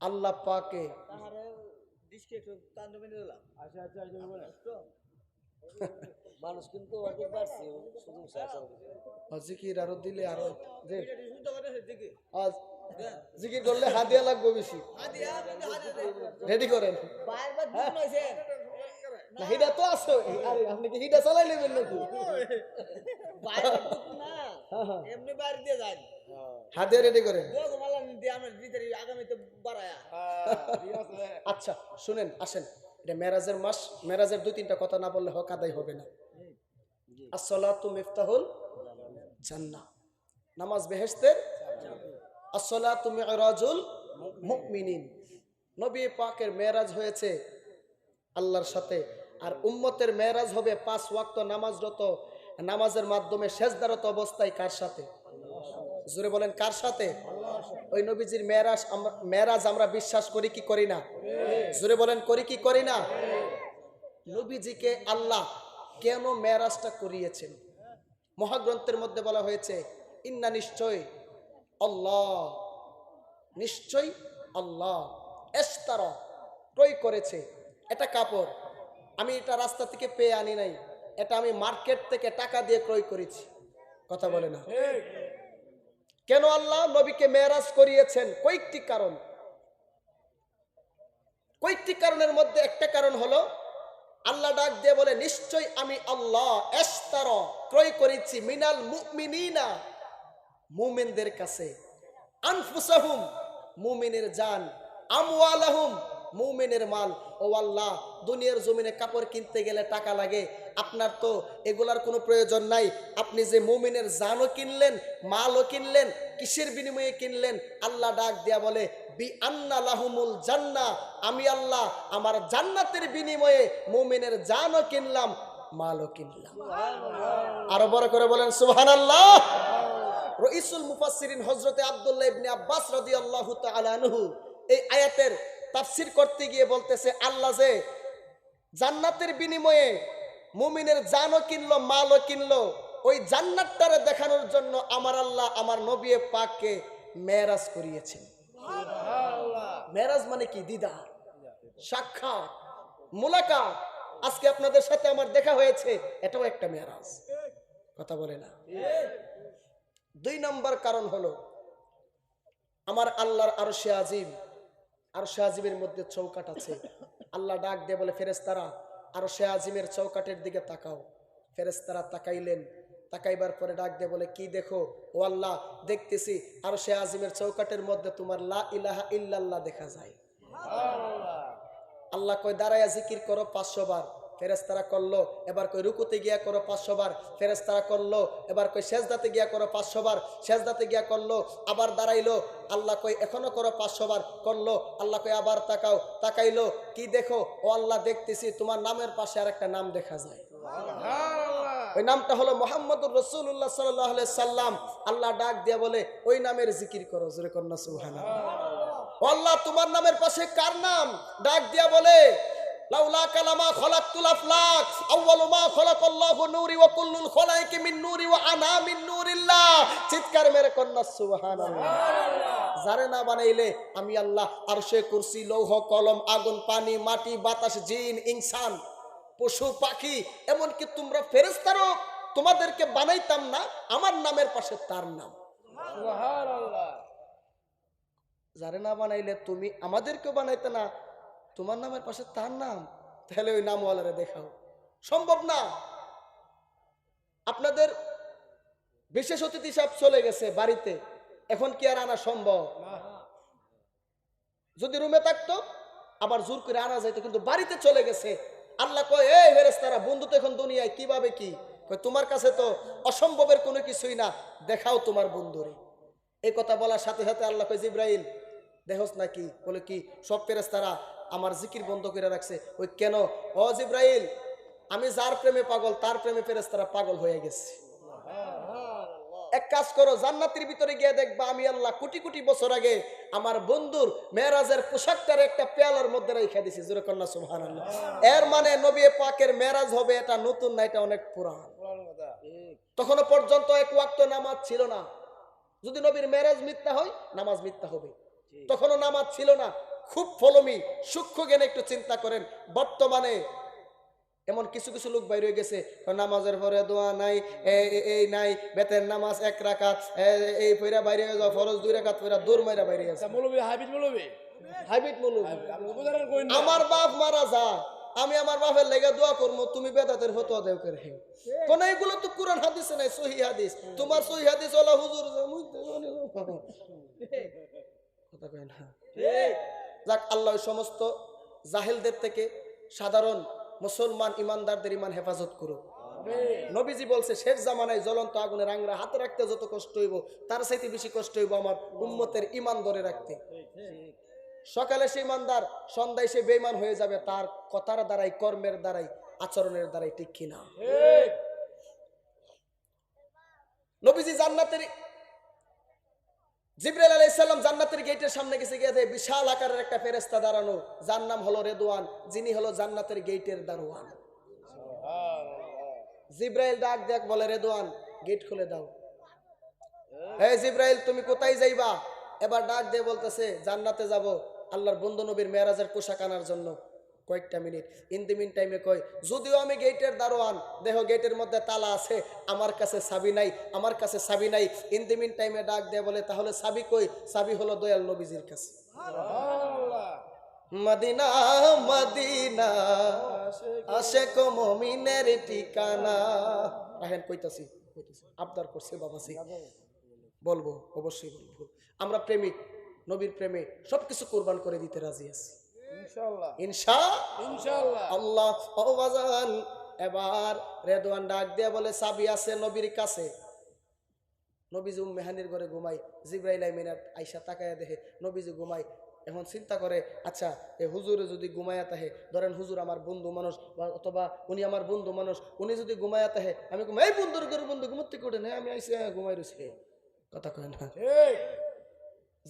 আল্লাহ পাকে আচ্ছা আচ্ছা আচ্ছা মানুষ কিন্তু জিকির আরও দিলে আরও যে শুনতে পারে দিকে আজ জিকির করলে হাদিয়া লাগবে বেশি। রেডি করেন। বারবার দুধ নইছেন না হিডা তো আছে। আরে আপনি কি হিডা চালাই নেবেন নাকি? বারবার দুধ না। এমনি বাড়ি দিয়ে যান। হাদিয়া রেডি করেন। দিয়ে আমরা ভিতরে আগামীতে বাড়ায়া। আচ্ছা শুনেন আসেন। এটা মেরাজের মাস মেরাজের দুই তিনটা কথা না বললে হক আদায় হবে না। আসসালাতু মিফতাহুল জান্নাহ। নামাজ বেহেশতের আসসালাতু মিরাজুল মুমিনিন। নবী পাকের মেরাজ হয়েছে আল্লাহর সাথে আর উম্মতের মেরাজ হবে পাঁচ ওয়াক্ত নামাজরত। নামাজের মাধ্যমে শেষদারত অবস্থায় কার সাথে? জোরে বলেন কার সাথে? ওই নবীজির মেরাজ আমরা মেরাজ আমরা বিশ্বাস করি কি করি না? জোরে বলেন, করি কি করি না? নবীজিকে আল্লাহ কেন মেরাজটা করিয়েছেন? মহাগ্রন্থের মধ্যে বলা হয়েছে, ইন্না নিশ্চয় আল্লাহ নিশ্চয় আল্লাহ এস্তার, ক্রয় করেছে এটা কাপড়। আমি এটা রাস্তা থেকে পেয়ে আনি নাই, এটা আমি মার্কেট থেকে টাকা দিয়ে ক্রয় করেছি। কথা বলে না। কেন আল্লাহ নবীকে মেয়ারাজ করিয়েছেন? কয়েকটি কারণ। কয়েকটি কারণের মধ্যে একটা কারণ হলো, আল্লাহ ডাক দিয়ে বলে, নিশ্চয় আমি আল্লাহ এস্তার ক্রয় করেছি মিনাল মুমিনিনা, মুমিনদের কাছে। আনফুসাহুম, মুমিনের জান। আমওয়ালাহুম মুমিনের মাল ও আল্লাহ দুনিয়ার জমিনে কাপড় কিনতে গেলে টাকা লাগে। আপনার তো এগুলার কোনো প্রয়োজন নাই। আপনি যে মুমিনের জানও কিনলেন মালও কিনলেন কিসের বিনিময়ে কিনলেন আল্লাহ ডাক দেয়া বলে বি আন্না লাহুমুল জান্না। আমি আল্লাহ আমার জান্নাতের বিনিময়ে মুমিনের জানও কিনলাম মালও কিনলাম। আরও বড় করে বলেন সুবহানাল্লাহ। রইসুল মুফাসসিরিন হযরতে আব্দুল্লাহ ইবনে আব্বাস রাদিয়াল্লাহু তাআলা আনহু এই আয়াতের তাফসীর করতে গিয়ে বলতেছে আল্লাহ যে জান্নাতের বিনিময়ে মুমিনের জানও কিনলো মালও কিনলো ওই জান্নাতটারে দেখানোর জন্য আমার আল্লাহ আমার নবী পাককে মেরাজ করিয়েছেন। মেরাজ মানে কি? দিদার সাক্ষাৎ মুলাকাত। আজকে আপনাদের সাথে আমার দেখা হয়েছে এটাও একটা মেরাজ কথা বলে না। দুই নম্বর কারণ হলো আমার আল্লাহর আরও সে আজিম আর সে আজিমের মধ্যে চৌকাট আছে। আল্লাহ ডাক দে বলে ফেরেস্তারা আর সে আজিমের চৌকাটের দিকে তাকাও। ফেরেস্তারা তাকাইলেন। তাকাইবার পরে ডাক দিয়ে বলে কি দেখো? ও আল্লাহ দেখতেছি আর সে আজিমের চৌকাটের মধ্যে তোমার লা ইলাহা ইল্লাল্লাহ দেখা যায়। আল্লাহ কয় দাঁড়াইয়া জিকির করো পাঁচশো বার। ফেরেস্তারা করল এবার কই রুকুতে গিয়া করো পাঁচশো বার ফেরেস্তারা করল এবার কই সেজদাতে গিয়া করো পাঁচশো বার সেজদাতে গিয়া করল আবার দাঁড়াইলো আল্লাহ কই এখনও করো পাঁচশো বার করল আল্লাহ কই আবার তাকাও তাকাইলো কি দেখো? ও আল্লাহ দেখতেছি তোমার নামের পাশে আর একটা নাম দেখা যায়। ওই নামটা হলো মোহাম্মদুর রসুল্লাহ সাল্লাহ সাল্লাম। আল্লাহ ডাক দিয়া বলে ওই নামের জিকির করো জোরে কন্যা সুবহানা ও আল্লাহ তোমার নামের পাশে কার নাম? ডাক দিয়া বলে লাউলা কালামা খলাকতুল আফলাক আউয়ালু মা খলাকাল্লাহু নূরি ওয়া কুল্লুল খলাইকি মিন নূরি ওয়া আনা মিন নূরিল্লাহ। চিৎকার মেরে কন্যা সুবহানাল্লাহ। যারে না বানাইলে আমি আল্লাহ আরশে কুরসি লৌহ কলম আগুন পানি মাটি বাতাস জিন ইনসান পশু পাখি এমনকি তোমরা ফেরেশতারও তোমাদেরকে বানাইতাম না আমার নামের পাশে তার নাম। যারে না বানাইলে তুমি আমাদেরকেও বানাইতে না তোমার নামের পাশে তার নাম, তাহলে ওই নামওয়ালারে দেখাও। সম্ভব না। আপনাদের বিশেষ অতিথি সাহেব চলে গেছে বাড়িতে, এখন কি আর আনা সম্ভব? যদি রুমে থাকতো, আবার জোর করে আনা যাইতো, কিন্তু বাড়িতে চলে গেছে। আল্লাহ কয়, এই ফেরেস্তারা বন্ধু তো এখন দুনিয়ায়, কীভাবে কি? তোমার কাছে তো অসম্ভবের কোনো কিছুই না, দেখাও তোমার বন্ধুরে। এই কথা বলার সাথে সাথে আল্লাহ কয়, জিব্রাইল দেহস নাকি? বলে, কি? সব ফেরেস্তারা আমার জিকির বন্ধ করে রাখছে। ওই কেন? ও জিব্রাইল আমি যার প্রেমে পাগল তার প্রেমে ফেরেস্তারা পাগল হয়ে গেছে। এক কাজ করো জান্নাতের ভিতরে গিয়ে দেখবা আমি আল্লাহ কোটি কোটি বছর আগে আমার বন্ধুর মেরাজের পোশাকটার একটা পেয়ালার মধ্যে রেখে দিছি। জোরে কন্যা সুবহান এর মানে নবী পাকের মেরাজ হবে এটা নতুন না এটা অনেক পুরান। তখনও পর্যন্ত এক ওয়াক্ত নামাজ ছিল না। যদি নবীর মেরাজ মিথ্যা হয় নামাজ মিথ্যা হবে। তখনও নামাজ ছিল না। খুব ফলমি সূক্ষ্ম জ্ঞানে একটু চিন্তা করেন। বর্তমানে এমন কিছু কিছু লোক বাইরে গেছে। নামাজের পরে দোয়া নাই এই নাই বেতের নামাজ এক রাকাত এ- এই পয়রা বাইরে হয়ে যাও ফরজ দুই রাকাত পয়রা দূর মাইরা বাইরে গেছে মৌলবী মৌলবী? আমার বাপ মারা যা আমি আমার বাপের লেগে দোয়া করব তুমি বেদাতের ফতোয়া দেও করে কোন এগুলো তো কোরআন হাদিসে নাই সহি হাদিস। তোমার সহি হাদিস ওলা হুজুর। কথা কয় না। যাক আল্লাহ সমস্ত জাহেলদের থেকে সাধারণ মুসলমান ইমানদারদের ইমান হেফাজত করুক। নবীজি বলছে শেষ জামানায় জ্বলন্ত আগুনের আংরা হাতে রাখতে যত কষ্ট হইব তার সাথে বেশি কষ্ট হইব আমার উম্মতের ইমান ধরে রাখতে। সকালে সে ইমানদার সন্ধ্যায় সে বেইমান হয়ে যাবে তার কথার দ্বারাই কর্মের দ্বারাই আচরণের দ্বারাই ঠিক কিনা। নবীজি জান্নাতের জিব্রাইল আলাইসাল্লাম জান্নাতের গেটের সামনে গেছে গিয়ে বিশাল আকারের একটা ফেরেস্তা দাঁড়ানো। যার নাম হলো রেদওয়ান যিনি হলো জান্নাতের গেটের দারোয়ান। জিব্রাইল ডাক দেখ বলে রেদওয়ান গেট খুলে দাও। হে জিব্রাইল তুমি কোথায় যাইবা? এবার ডাক দিয়ে বলতেছে জান্নাতে যাব আল্লাহর বন্ধু নবীর মেরাজের পোশাক আনার জন্য। কয়েকটা মিনিট। ইন দি মিন টাইমে কয় যদিও আমি গেটের দারোয়ান দেহ গেটের মধ্যে তালা আছে আমার কাছে সাবি নাই আমার কাছে সাবি নাই। ইন দি মিন টাইমে ডাক দিয়ে বলে তাহলে সাবি কই? সাবি হলো দয়াল নবীজির কাছে। মদিনা মদিনা আশেক মমিনের ঠিকানা। রাহেন কইতাছি কইতাছি আবদার করছে বাবাজি। বলব অবশ্যই বলব। আমরা প্রেমিক নবীর প্রেমে সবকিছু কোরবান করে দিতে রাজি আছি। ইনশা ইনশাআল্লাহ। আল্লাহ বাজান এবার রেদওয়ান ডাক দিয়ে বলে সাবি আছে নবীর কাছে? নবীজি মেহানির ঘরে ঘুমাই জিব্রাইল আইসা তাকায়া দেখে নবীজি ঘুমাই এখন চিন্তা করে আচ্ছা এ হুজুরে যদি ঘুমায়া তাহে ধরেন হুজুর আমার বন্ধু মানুষ বা অথবা উনি আমার বন্ধু মানুষ উনি যদি ঘুমায়া তাহে আমি এই বন্ধুর ঘরে বন্ধু ঘুমতে করে আমি আইসি হ্যাঁ, ঘুমাই রয়েছি। কথা কয় না।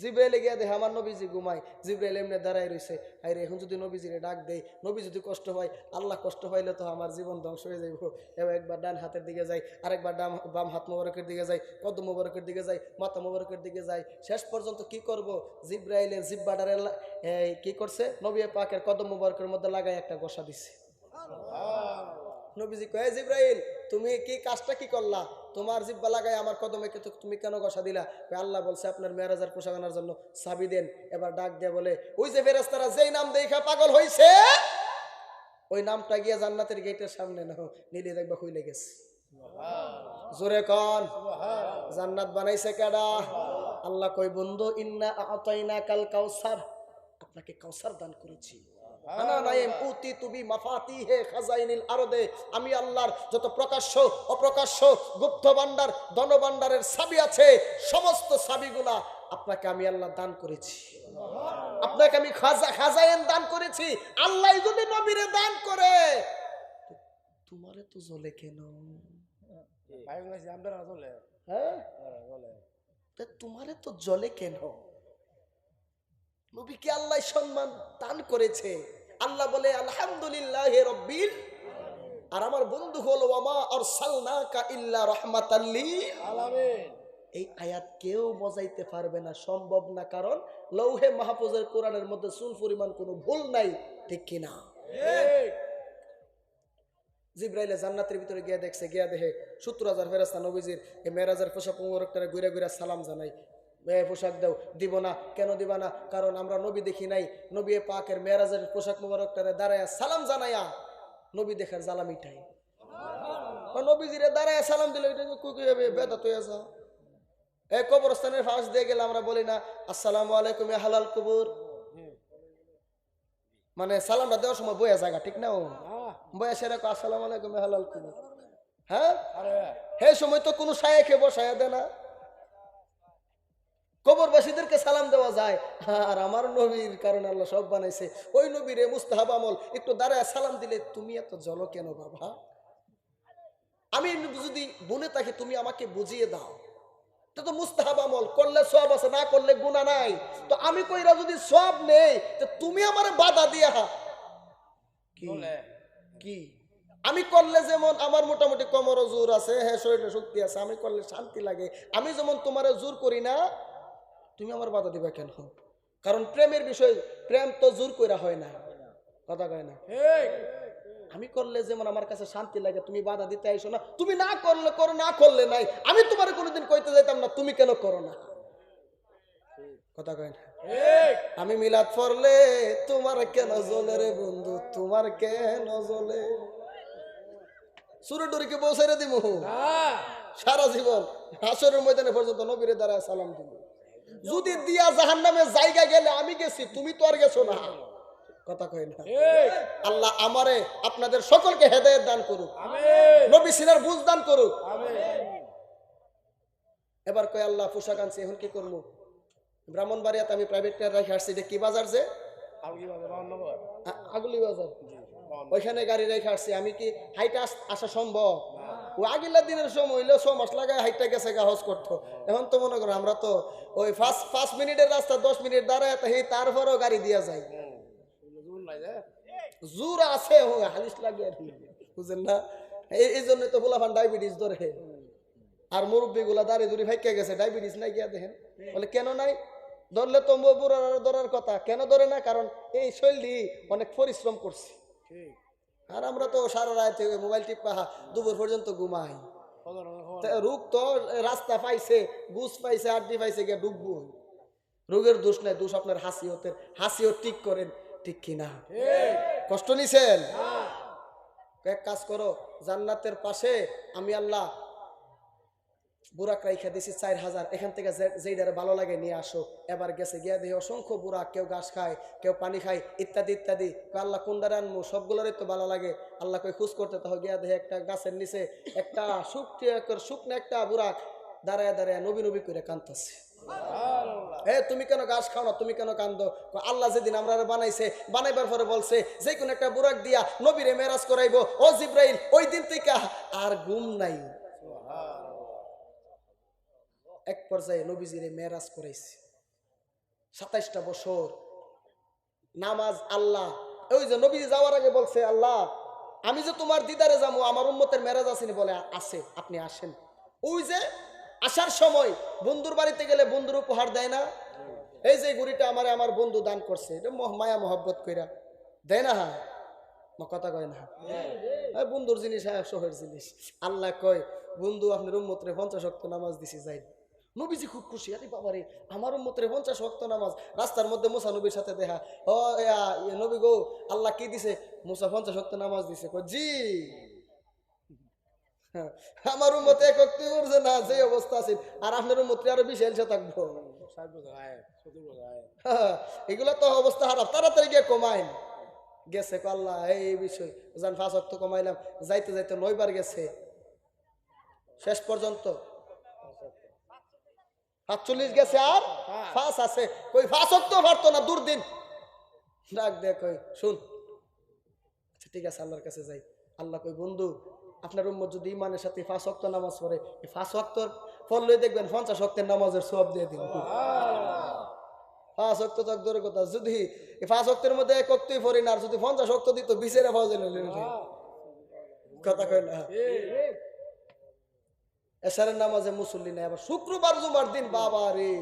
জিব্রাইলে গিয়া দেখে আমার নবীজি ঘুমায়। জিব্রাইল এমনি দাঁড়াই রয়েছে আরে এখন যদি নবীজিরে ডাক দেয় নবী যদি কষ্ট হয় আল্লাহ কষ্ট পাইলে তো আমার জীবন ধ্বংস হয়ে যাইব। এবার একবার ডান হাতের দিকে যাই আরেকবার ডাম বাম হাত মোবারকের দিকে যাই কদম মোবারকের দিকে যাই মাথা মোবারকের দিকে যাই শেষ পর্যন্ত কি করব? জিব্রাইলের জিব্বাডারে কি করছে? নবী পাকের কদম মোবারকের মধ্যে লাগাই একটা গোসা দিছে। নবীজি কয়ে জিব্রাইল তুমি কি কাজটা কি করলা? তোমার জিব্বা লাগাই আমার কদমে তুমি কেন গসা দিলা? আল্লাহ বলছে আপনার মেরাজার পোশাক আনার জন্য সাবি দেন। এবার ডাক দিয়ে বলে ওই যে ফেরেস্তারা যেই নাম দেখা পাগল হয়েছে ওই নামটা গিয়ে জান্নাতের গেটের সামনে না নিলে দেখবা হইলে গেছে। জোরে কন জান্নাত বানাইছে কেডা? আল্লাহ কই বন্ধু ইন্না আতাইনা কাল কাউসার। আপনাকে কাউসার দান করেছি। আমি আল্লাহর যত প্রকাশ্য অপ্রকাশ্য গুপ্ত ভান্ডার সাবি আছে সমস্ত সাবিগুলা আপনাকে আমি আল্লাহ দান করেছি। আপনাকে আমি খাজা দান করেছি। আল্লাহ যদি নবীরে দান করে তোমারে তো জ্বলে কেন? হ্যাঁ? তোমারে তো জলে কেন? নবীকে আল্লাহ সম্মান দান করেছে। আল্লাহ বলে আলহামদুলিল্লাহ রব্বিল আর আমার বন্ধু হলো আমা আর সালনাকা ইল্লা এই আয়াত কেউ বজাইতে পারবে না সম্ভব না কারণ লৌহে মাহফুজের কোরআনের মধ্যে চুল পরিমাণ কোনো ভুল নাই ঠিক কিনা জিব্রাইলে জান্নাতের ভিতরে গিয়া দেখছে গিয়া দেখে সত্তর হাজার ফেরাস্তা নবীজির এই মেরাজের পোশাক ঘুরে ঘুরে সালাম জানাই পোশাক দাও। দিব না। কেন দিবা না? কারণ আমরা নবী দেখি নাই। নবী পাকের মেরাজের পোশাক মুবারকটারে দাঁড়ায়া সালাম জানাইয়া নবী দেখার জালাম ইটাই নবীজিরে দাঁড়ায়া সালাম দিলে এটা কুকি হবে? বেদাত হয়ে যা এ কবরস্থানের ফাঁস দিয়ে গেলে আমরা বলি না আসসালামু আলাইকুম হালাল কবর। মানে সালামটা দেওয়ার সময় বইয়া জায়গা ঠিক না ও? বয়সে রাখো আসসালাম আলাইকুম হালাল কুবুর। হ্যাঁ? হে সময় তো কোনো সায়াকে বসায়া দেয় না। কবরবাসীদেরকে সালাম দেওয়া যায়। আর আমার নবীর কারণে আল্লাহ সব বানাইছে। ওই নবীরে মুস্তাহাব আমল একটু দাঁড়ায় সালাম দিলে তুমি এত জল কেন বাবা? আমি যদি বলে থাকি তুমি আমাকে বুঝিয়ে দাও। এটা তো মুস্তাহাব আমল করলে সব আছে না করলে গুণা নাই। তো আমি কইরা যদি সব নেই তো তুমি আমার বাধা দিয়া। কি? বলে। কি? আমি করলে যেমন আমার মোটামুটি কোমরও জোর আছে হ্যাঁ শরীরে শক্তি আছে আমি করলে শান্তি লাগে। আমি যেমন তোমার জোর করি না তুমি আমার বাধা দিবা কেন? কারণ প্রেমের বিষয় প্রেম তো জোর কইরা হয় না। কথা কয় না? আমি করলে যেমন আমার কাছে শান্তি লাগে তুমি বাধা দিতে আইসো না। তুমি না করলে করো না করলে নাই। আমি তোমার কোনোদিন কইতে যাইতাম না তুমি কেন করো না? কথা কয় না? আমি মিলাদ পড়লে তোমার কেন জ্বলে রে বন্ধু? তোমার কেন জ্বলে? সুরে ডুরিকে বসাইরে দিব না সারা জীবন হাসরের ময়দানে পর্যন্ত নবীরে দ্বারা সালাম দিব যদি দিয়া জাহান নামে জায়গা গেলে আমি গেছি তুমি তো আর গেছো না। কথা কয় না। আল্লাহ আমারে আপনাদের সকলকে হেদায়েত দান করুক। নবী সিনার বুঝ দান করুক। এবার কয় আল্লাহ পোশাক আনছি এখন কি করব? ব্রাহ্মণবাড়িয়াতে আমি প্রাইভেট কার রেখে আসছি এটা কি বাজার যে? আগুলি বাজার। ওইখানে গাড়ি রেখে আসছি আমি কি হাইটা আসা সম্ভব? ও আগিলা দিনের সময় হইল ছ মাস লাগায় হাইটা গেছে গাহজ করতো। এখন তো মনে করো আমরা তো ওই ফার্স্ট পাঁচ মিনিটের রাস্তা, দশ মিনিট দাঁড়ায় তো সেই তারপরেও গাড়ি দিয়া যায়। জোর আছে হালিশ লাগে আর। বুঝেন না? এই জন্য তো ফুলাফান ডায়াবেটিস ধরে। আর মুরব্বী গুলা দাঁড়িয়ে দূরে ফাইকে গেছে, ডায়াবেটিস নাই গিয়া দেখেন। বলে, কেন নাই? ধরলে তো বুড়ার ধরার কথা। কেন ধরে না? কারণ এই শৈলী অনেক পরিশ্রম করছে। ঠিক। আর আমরা তো সারা রাত মোবাইল টিপা দুপুর পর্যন্ত ঘুমাই। রোগ তো রাস্তা পাইছে গুছ পাইছে আড্ডি পাইছে গিয়ে ডুববো। রোগের দোষ নাই দোষ আপনার হাসি হতে হাসিও ঠিক করেন ঠিক কিনা? কষ্ট নিছেন? এক কাজ করো জান্নাতের পাশে আমি আল্লাহ বুরাক রাইখা দিছি চার হাজার এখান থেকে যেইটারে ভালো লাগে নিয়ে আসো। এবার গেছে গিয়া দেখি অসংখ্য বুরাক কেউ ঘাস খায় কেউ পানি খায় ইত্যাদি ইত্যাদি। আল্লাহ কোনদারে আনব সবগুলোরই তো ভালো লাগে। আল্লাহ কই খুশ করতে তাহ গিয়া দেখে একটা গাছের নিচে একটা শুকনো শুকনো একটা বুরাক দাঁড়ায় দাঁড়ায় নবী নবী করে কান্দতেছে এ তুমি কেন ঘাস খাও না? তুমি কেন কান্দো? আল্লাহ যেদিন আমরা বানাইছে বানাইবার পরে বলছে যে কোনো একটা বুরাক দিয়া নবীরে মেরাজ করাইবো। ও জিব্রাইল ওই দিন থেকে আর ঘুম নাই। এক পর্যায়ে নবীজিরে মেরাজ করাইছে। সাতাইশটা বছর নামাজ আল্লাহ। ওই যে নবী যাওয়ার আগে বলছে, আল্লাহ, আমি যে তোমার দিদারে যাব, আমার উম্মতের মেরাজ আসেনি বলে আছে, আপনি আসেন। ওই যে আসার সময় বন্ধুর বাড়িতে গেলে বন্ধুর উপহার দেয় না। এই যে গুড়িটা আমারে আমার বন্ধু দান করছে, এটা মায়া মহব্বত কইরা। দেয় না হ্যাঁ? কথা কয় না বন্ধুর জিনিস হ্যাঁ শহরের জিনিস। আল্লাহ কয়, বন্ধু, আপনার উম্মতরে পঞ্চাশ নামাজ দিছি যাই নবীজি খুব খুশি আরে বাবারে আমার উম্মতরে পঞ্চাশ অক্ত নামাজ রাস্তার মধ্যে মুসা নবীর সাথে দেখা। ও নবী গো আল্লাহ কি দিছে? মুসা পঞ্চাশ অক্ত নামাজ দিছে। জি। আমার উম্মতে এক অক্তি করছে না যে অবস্থা আছে। আর আপনার উম্মতরে আরও বেশি এলসে থাকব? এগুলো তো অবস্থা খারাপ তাড়াতাড়ি গিয়ে কমাইন। গেছে আল্লাহ এই বিষয় জান পাঁচ অক্ত কমাইলাম। যাইতে যাইতে নয়বার গেছে। শেষ পর্যন্ত। সাতচল্লিশ গেছে আর ফাঁস আছে। কই ফাঁস অক্ত পারতো না দুর্দিন। ডাক দেখ কই শুন। আচ্ছা ঠিক আছে আল্লাহর কাছে যাই। আল্লাহ কই বন্ধু আপনার উম্মত যদি ইমানের সাথে ফাঁস অক্ত নামাজ পড়ে এই ফাঁস অক্তর লই দেখবেন পঞ্চাশ অক্তের নামাজের সব দিয়ে দিন। পাঁচ অক্ত তো দূরের কথা। যদি এই পাঁচ অক্তের মধ্যে এক অক্তই পড়ি না আর যদি পঞ্চাশ অক্ত দিত বিচেরা পাওয়া যায় কথা কয় না। এসারের নামাজে মুসল্লি নাই, আবার শুক্রবার, জুমার দিন, বাবা রে।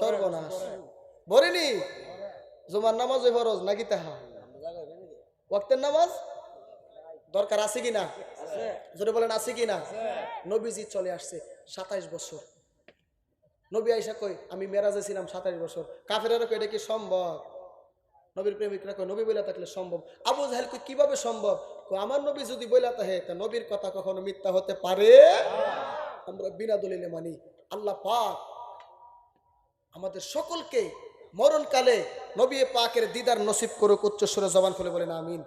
সর্বনাশ। ভরিনি? জুমার নামাজ ওই ফরজ, নাকি তাহা? ওয়াক্তের নামাজ? দরকার আছে কিনা যদি বলেন, আছে কিনা নবীজি চলে আসছে, সাতাইশ বছর। নবী আইসা কই, আমি মেরাজে ছিলাম সাতাইশ বছর। কাফেরেরা কই এটা কি সম্ভব? নবীর প্রেমিকরা কই নবী বইলা থাকলে সম্ভব। আবু জাহেল কই কীভাবে সম্ভব? আমার নবী যদি বইলা তাহে তা নবীর কথা কখনো মিথ্যা হতে পারে? আমরা বিনা দলিলে মানি। আল্লাহ পাক আমাদের সকলকে মরণকালে নবী পাকের দিদার নসিব করুক, উচ্চস্বরে জবান খুলে বলেন, আমিন।